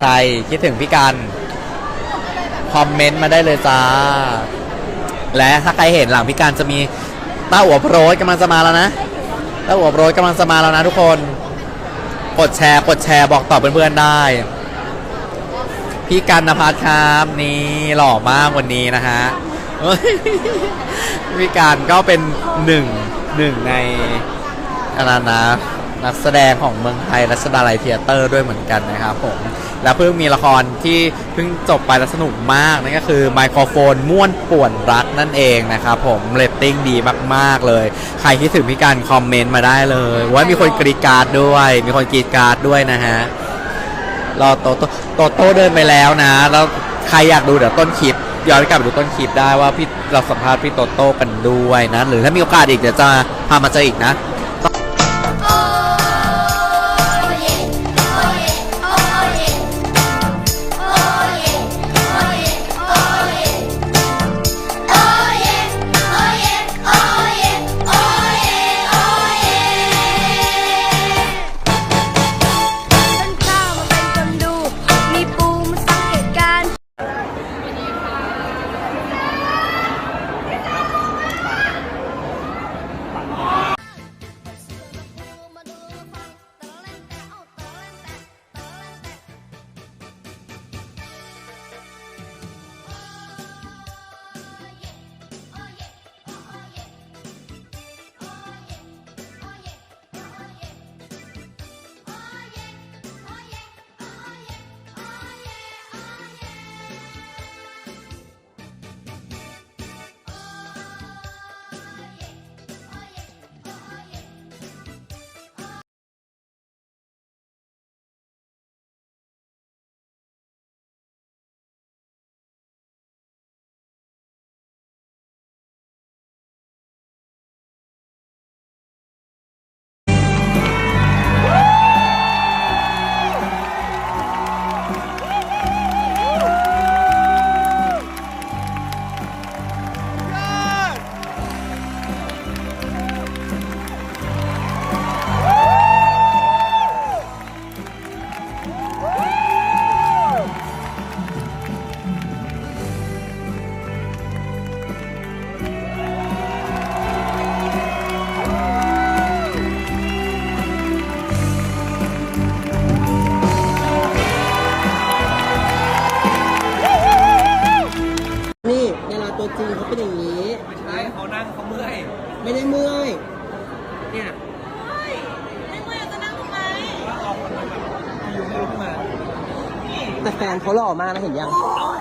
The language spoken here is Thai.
ใครคิดถึงพี่กัน คอมเมนต์มาได้เลยจ้า และถ้าใครเห็นหลังพี่กันจะมีเต้าหัวโปรยกำลังจะมาแล้วนะเต้าหัวโปรยกำลังจะมาแล้วนะทุกคน กดแชร์ กดแชร์บอกต่อเพื่อนๆได้ พี่กันนภัสครับนี่หล่อมากวันนี้นะฮะพี่การก็เป็นหนึ่งหนึ่งในอะไรนะ นักแสดงของเมืองไทยรัชดาลัยเทียเตอร์ด้วยเหมือนกันนะครับผมแล้วเพิ่งมีละครที่เพิ่งจบไปแล้วสนุกมากนั่นก็คือไมโครโฟนม่วนป่วนรักนั่นเองนะครับผมเรตติ้งดีมาก ๆ เลย ใครคิดถึงพี่การคอมเมนต์มาได้เลยว่ามีคนกรีดการ์ดด้วย มีคนกรีดการ์ดด้วยนะฮะรอโตโตโตโตเดินไปแล้วนะ แล้วใครอยากดูเดี๋ยวต้นคลิปย้อนกลับไปดูต้นคลิปได้ว่าพี่เราสัมภาษณ์พี่โตโต้กันด้วยนะ หรือถ้ามีโอกาสอีกเดี๋ยวจะพามาเจออีกนะ จริงเขาเป็นอย่างนี้ใช่เขานั่งเขาเมื่อย ไม่ได้เมื่อย เนี่ยไม่เมื่อจะนั่งทำไมอยู่ไม่ลุกมา แต่แฟนเขาหล่อมากนะเห็นยัง เอ้า